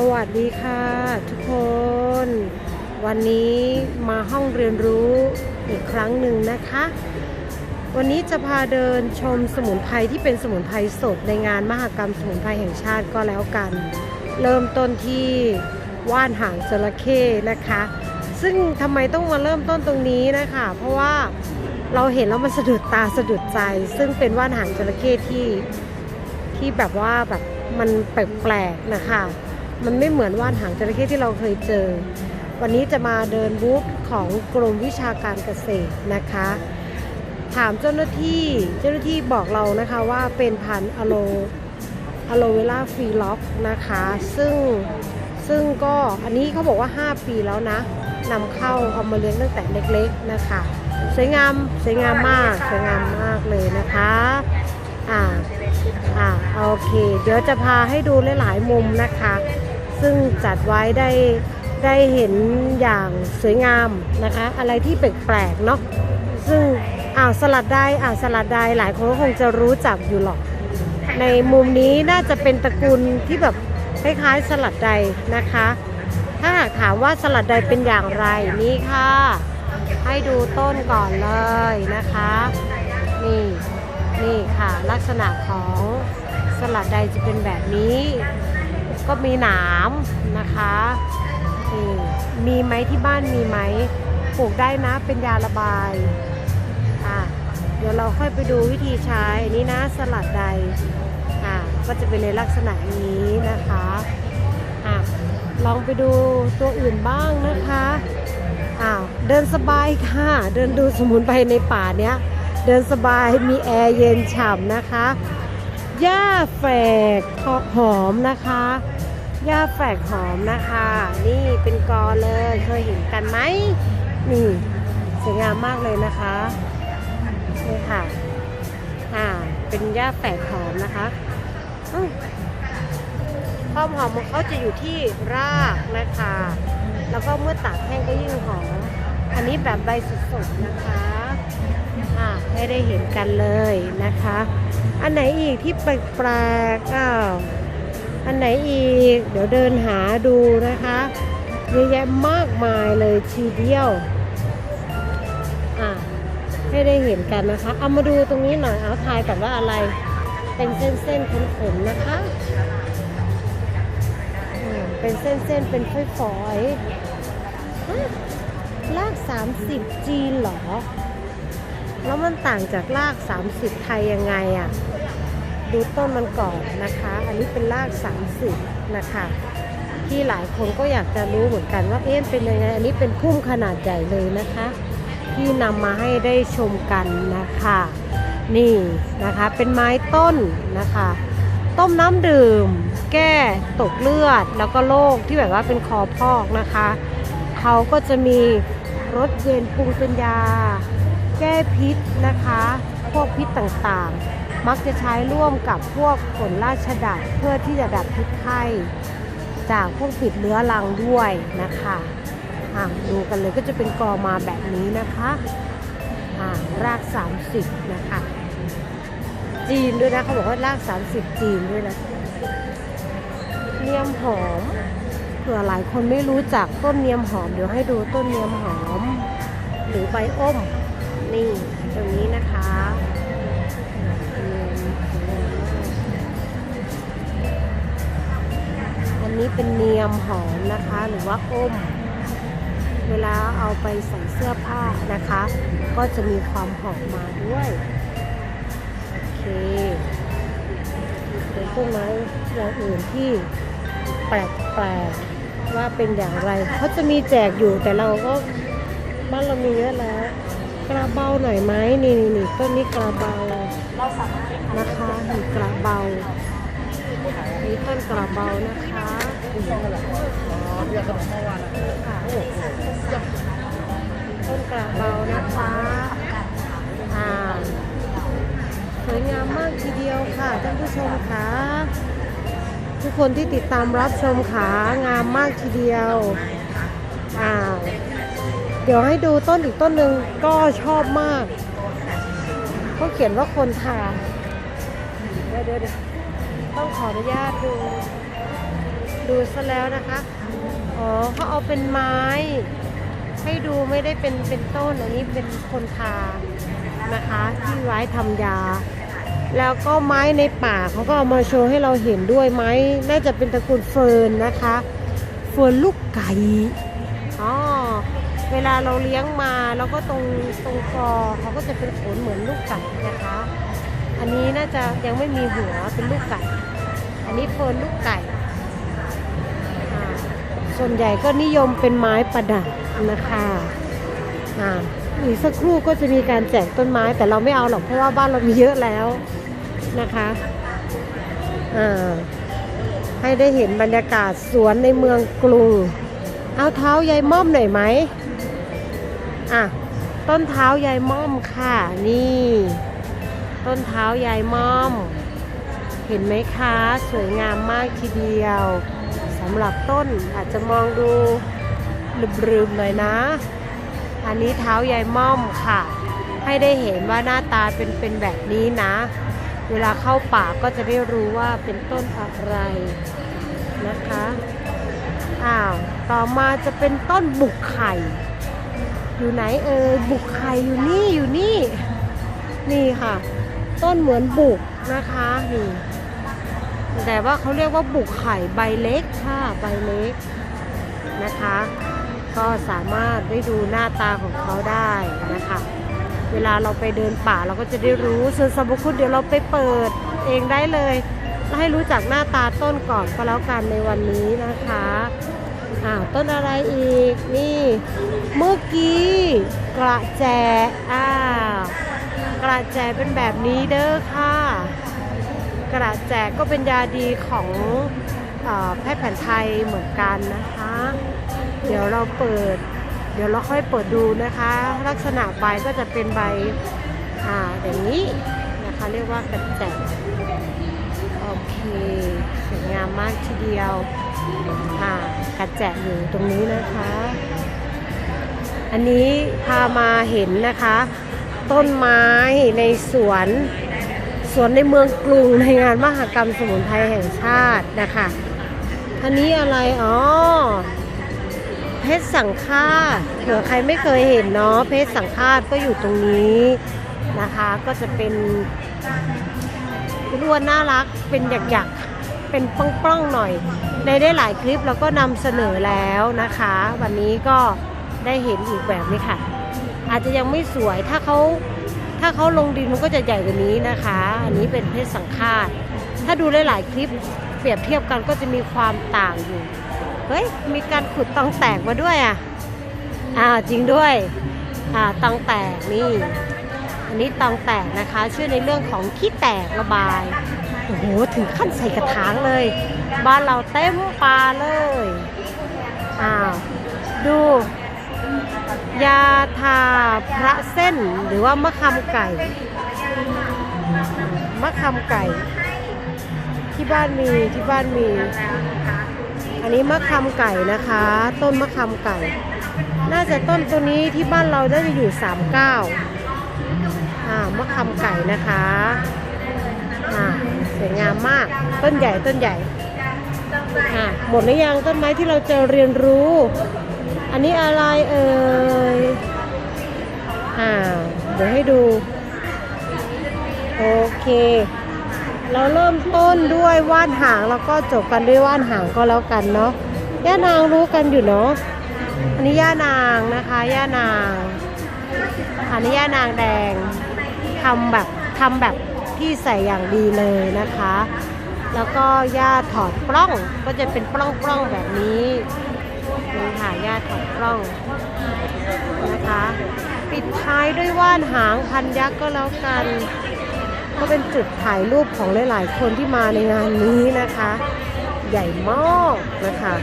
สวัสดีค่ะทุกคน วันนี้มาห้องเรียนรู้อีกครั้งหนึ่งนะคะ วันนี้จะพาเดินชมสมุนไพรที่เป็นสมุนไพรสดในงานมหกรรมสมุนไพรแห่งชาติก็แล้วกัน เริ่มต้นที่ว่านหางจระเข้นะคะ ซึ่งทำไมต้องมาเริ่มต้นตรงนี้นะคะ เพราะว่าเราเห็นแล้วมันสะดุดตาสะดุดใจ ซึ่งเป็นว่านหางจระเข้ที่ที่แบบว่าแบบมันแปลกๆนะคะ มันไม่เหมือนว่านหางจระเข้ที่เราเคยเจอ วันนี้จะมาเดินบูธของกรมวิชาการเกษตรนะคะ ถามเจ้าหน้าที่เจ้าหน้าที่บอกเรานะคะว่าเป็นพันธุ์อะโลอะโลเวล่าฟรีล็อกนะคะ ซึ่งซึ่งก็อันนี้เขาบอกว่า 5 ปีแล้วนะนำเข้าเอามาเลี้ยงตั้งแต่เล็กๆนะคะ สวยงามสวยงามมากสวยงามมากเลยนะคะอ่าอ่าโอเค เดี๋ยวจะพาให้ดูหลายๆมุมนะคะ ซึ่งจัดไว้ได้ได้เห็นอย่างสวยงามนะคะ อะไรที่แปลกๆเนาะซึ่งอ่าวสลัดได้อ่าวสลัดได้หลายคนก็คงจะรู้จักอยู่หรอก ในมุมนี้น่าจะเป็นตระกูลที่แบบคล้ายๆสลัดใดนะคะ ถ้าหากถามว่าสลัดใดเป็นอย่างไรนี่ค่ะ ให้ดูต้นก่อนเลยนะคะ นี่นี่ค่ะลักษณะของสลัดใดจะเป็นแบบนี้ ก็มีหนามนะคะนี่มีไหมที่บ้านมีไหมปลูกได้นะเป็นยาระบายอะเดี๋ยวเราค่อยไปดูวิธีใช้นี้นะสลัดใดอะก็จะเป็นในลักษณะนี้นะคะอะลองไปดูตัวอื่นบ้างนะคะอ้าวเดินสบายค่ะ เดินดูสมุนไพรในป่าเนี้ยเดินสบายมีแอร์เย็นฉ่ำนะคะหญ้าแฝกหอมนะคะ หญ้าแฝกหอมนะคะ นี่เป็นกอเลยเคยเห็นกันไหมนี่สวยงามมากเลยนะคะนี่ค่ะ อ่า เป็นหญ้าแฝกหอมนะคะความหอมของเขาจะอยู่ที่รากนะคะ แล้วก็เมื่อตากแห้งก็ยิ่งหอม อันนี้แบบใบสดๆนะคะอ่าให้ได้เห็นกันเลยนะคะ อันไหนอีกที่แปลกๆอ้าว อันไหนอีก เดี๋ยวเดินหาดูนะคะเยอะแยะมากมายเลยทีเดียว อ่าให้ได้เห็นกันนะคะ เอามาดูตรงนี้หน่อย เอาทายก่อนว่าอะไร เป็นเส้นๆขนๆนะคะ เป็นเส้นๆ เป็นฝอยๆลาก 30 จีนเหรอ แล้วมันต่างจากราก 30 ไทยยังไงอะ่ะ ดูต้นมันก่อนนะคะ อันนี้เป็นราก30นะคะ ที่หลายคนก็อยากจะรู้เหมือนกันว่าเอ๊ะเป็นยังไง อันนี้เป็นพุ่มขนาดใหญ่เลยนะคะ ที่นำมาให้ได้ชมกันนะคะ นี่นะคะเป็นไม้ต้นนะคะ ต้มน้ำดื่ม แก้ตกเลือด แล้วก็โรคที่แบบว่าเป็นคอพอกนะคะ เขาก็จะมีรสเย็นปรุงเป็นยา แก้พิษนะคะ พวกพิษต่างๆ มักจะใช้ร่วมกับพวกผลราชดับเพื่อที่จะดับพิษไข้ จากพวกปิดเนื้อรังด้วยนะคะอ่าดูกันเลยก็จะเป็นกอมาแบบนี้นะคะอ่าราก 30 นะคะ จีนด้วยนะเขาบอกว่าราก 30 จีนด้วยนะเนียมหอมเผื่อหลายคนไม่รู้จักต้นเนียมหอม เดี๋ยวให้ดูต้นเนียมหอม หรือใบอ้มนี่ตรงนี้นะคะ นี้เป็นเนียมหอมนะคะ หรือว่าอ้ม เวลาเอาไปใส่เสื้อผ้านะคะ ก็จะมีความหอมมาด้วย โอเคเป็นต้นไม้อย่างอื่นที่แปลกๆว่าเป็นอย่างไรเขาจะมีแจกอยู่แต่เราก็บ้านเรามีเยอะแล้วกระเบาหน่อยไหมนี่นี่นี่ต้นนี้กระเบานะคะมีกระเบามีต้นกระเบานะคะ ค่ะต้นกระเบานะคะอ่าสวยงามมากทีเดียวค่ะท่านผู้ชมค่ะทุกคนที่ติดตามรับชมขางามมากทีเดียวอ่าเดี๋ยวให้ดูต้นอีกต้นหนึ่งก็ชอบมากเขาเขียนว่าคนทานเดี๋ยวเดี๋ยวเดี๋ยวต้องขออนุญาตดู ดูซะแล้วนะคะ อ๋อเขาเอาเป็นไม้ ให้ดูไม่ได้เป็นเป็นต้นอันนี้เป็นคนทานะคะ ที่ไว้ทำยา แล้วก็ไม้ในป่าเขาก็เอามาโชว์ให้เราเห็นด้วยไม้น่าจะเป็นตระกูลเฟิร์นนะคะเฟิร์นลูกไก่อ๋อเวลาเราเลี้ยงมาแล้วก็ตรงตรงคอเขาก็จะเป็นขนเหมือนลูกไก่นะคะ อันนี้น่าจะยังไม่มีหัวเป็นลูกไก่ อันนี้เฟิร์นลูกไก่ ส่วนใหญ่ก็นิยมเป็นไม้ประดับนะคะอ่าอีกสักครู่ก็จะมีการแจกต้นไม้แต่เราไม่เอาหรอกเพราะว่าบ้านเรามีเยอะแล้วนะคะอ่าให้ได้เห็นบรรยากาศสวนในเมืองกรุง เอาเท้ายายม่อมหน่อยไหมอะต้นเท้ายายม่อมค่ะนี่ ต้นเท้ายายม่อม เห็นไหมคะ สวยงามมากทีเดียว สำหรับต้นอาจจะมองดูลืมๆหน่อยนะ อันนี้เท้ายายม่อมค่ะ ให้ได้เห็นว่าหน้าตาเป็นเป็นแบบนี้นะ เวลาเข้าป่าก็จะได้รู้ว่าเป็นต้นอะไรนะคะอ้าวต่อมาจะเป็นต้นบุกไข่ อยู่ไหนเอ่ยบุกไข่อยู่นี่อยู่นี่ นี่ค่ะ ต้นเหมือนบุกนะคะนี่ แต่ว่าเขาเรียกว่าบุกไข่ใบเล็กค่ะใบเล็กนะคะ ก็สามารถได้ดูหน้าตาของเขาได้นะคะเวลาเราไปเดินป่าเราก็จะได้รู้ส่วนสรรพคุณเดี๋ยวเราไปเปิดเองได้เลยแล้วให้รู้จักหน้าตาต้นก่อนก็แล้วกันในวันนี้นะคะอ้าวต้นอะไรอีกนี่เมื่อกี้กระแจอ้าวกระแจเป็นแบบนี้เด้อค่ะ กระแจก็เป็นยาดีของอแพทย์แผนไทยเหมือนกันนะคะ เดี๋ยวเราเปิด เดี๋ยวเราค่อยเปิดดูนะคะ ลักษณะใบก็จะเป็นใบอ่าอย่างนี้นะคะเรียกว่ากระแจโอเคสวยงามมากทีเดียวอ่ากระแจอยู่ตรงนี้นะคะ อันนี้พามาเห็นนะคะ ต้นไม้ในสวน สวนในเมืองกรุงในงานมหกรรมสมุนไพรแห่งชาตินะคะอันนี้อะไร อ๋อ เพชรสังฆาตเผื่อใครไม่เคยเห็นเนาะ เพชรสังฆาตก็อยู่ตรงนี้นะคะ ก็จะเป็นรวนน่ารัก เป็นหยักๆ เป็นป้องๆหน่อยในได้หลายคลิปเราก็นำเสนอแล้วนะคะ วันนี้ก็ได้เห็นอีกแบบนี้ค่ะ อาจจะยังไม่สวยถ้าเขา ถ้าเขาลงดินมันก็จะใหญ่กว่านี้นะคะ อันนี้เป็นเพชรสังฆาต ถ้าดูหลายๆคลิปเปรียบเทียบกันก็จะมีความต่างอยู่ เฮ้ย มีการขุดตองแตกมาด้วยอะ อ่าจริงด้วย อ่าตองแตกนี่ อันนี้ตองแตกนะคะช่วยในเรื่องของขี้แตกระบาย โอ้โห ถึงขั้นใส่กระถางเลย บ้านเราเต็มปลาเลย อ้าว ดู ยาทาพระเส้นหรือว่ามะขามไก่ มะขามไก่ ที่บ้านมีที่บ้านมี อันนี้มะขามไก่นะคะ ต้นมะขามไก่ น่าจะต้นตัวนี้ที่บ้านเราได้จะอยู่39อ่ามะขามไก่นะคะอ่าสวยงามมากต้นใหญ่ต้นใหญ่อ่าหมดหรือยังต้นไม้ที่เราจะเรียนรู้ อันนี้อะไรเอ่ยอ่าเดี๋ยวให้ดู โอเค เราเริ่มต้นด้วยว่านหางแล้วก็จบกันด้วยว่านหางก็แล้วกันเนาะย่านางรู้กันอยู่เนาะอันนี้ย่านางนะคะย่านางอันนี้ย่านางแดงทำแบบทำแบบที่ใส่อย่างดีเลยนะคะ แล้วก็ย่าถอดปล้องก็จะเป็นปล้องปล้องๆแบบนี้ นี่ค่ะย่าถอดปล้องนะคะ ปิดท้ายด้วยว่านหางพันยักษ์ก็แล้วกัน ก็เป็นจุดถ่ายรูปของหลายๆ คนที่มาในงานนี้นะคะ ใหญ่มากนะคะ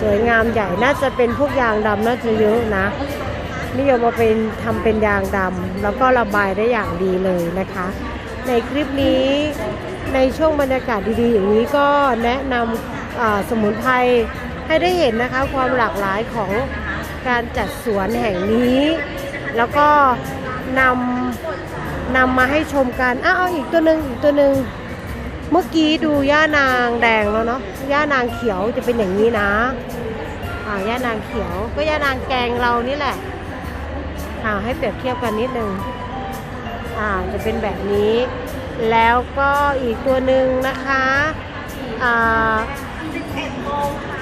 สวยงามใหญ่น่าจะเป็นพวกยางดำน่าจะเยอะนะนิยมมาเป็นทำเป็นยางดำแล้วก็ระบายได้อย่างดีเลยนะคะ ในคลิปนี้ในช่วงบรรยากาศดีๆอย่างนี้ก็แนะนำสมุนไพร ให้ได้เห็นนะคะความหลากหลายของการจัดสวนแห่งนี้ แล้วก็นำนำมาให้ชมกันอ้าวอีกตัวหนึ่งอีกตัวหนึ่งเมื่อกี้ดูย่านางแดงแล้วเนาะย่านางเขียวจะเป็นอย่างนี้นะอ่าย่านางเขียวก็ย่านางแกงเรานี่แหละอ่าให้เปรียบเทียบกันนิดนึงอ่าจะเป็นแบบนี้ แล้วก็อีกตัวหนึ่งนะคะอ่ามั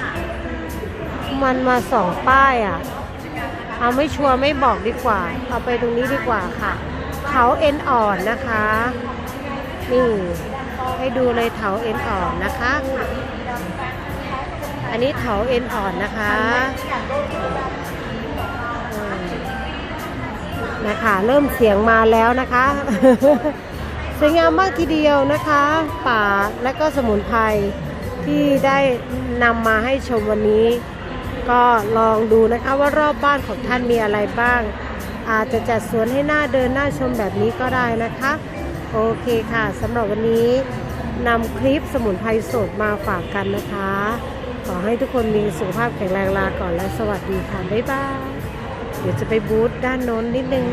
มันมาสองป้ายอะ เอาไม่ชัวร์ไม่บอกดีกว่า เอาไปตรงนี้ดีกว่าค่ะ เขาเอ็นอ่อนนะคะ นี่ให้ดูเลยเถาเอ็นอ่อนนะคะ อันนี้เถาเอ็นอ่อนนะคะนะคะเริ่มเสียงมาแล้วนะคะสวยงามมากทีเดียวนะคะ ป่าและก็สมุนไพรที่ได้นำมาให้ชมวันนี้ ก็ลองดูนะคะว่ารอบบ้านของท่านมีอะไรบ้าง อาจจะจัดสวนให้หน้าเดินหน้าชมแบบนี้ก็ได้นะคะ โอเคค่ะสำหรับวันนี้นำคลิปสมุนไพรสดมาฝากกันนะคะ ขอให้ทุกคนมีสุขภาพแข็งแรงลาก่อนและสวัสดีค่ะ บ๊ายบาย เดี๋ยวจะไปบูธด้านโน้นนิดนึง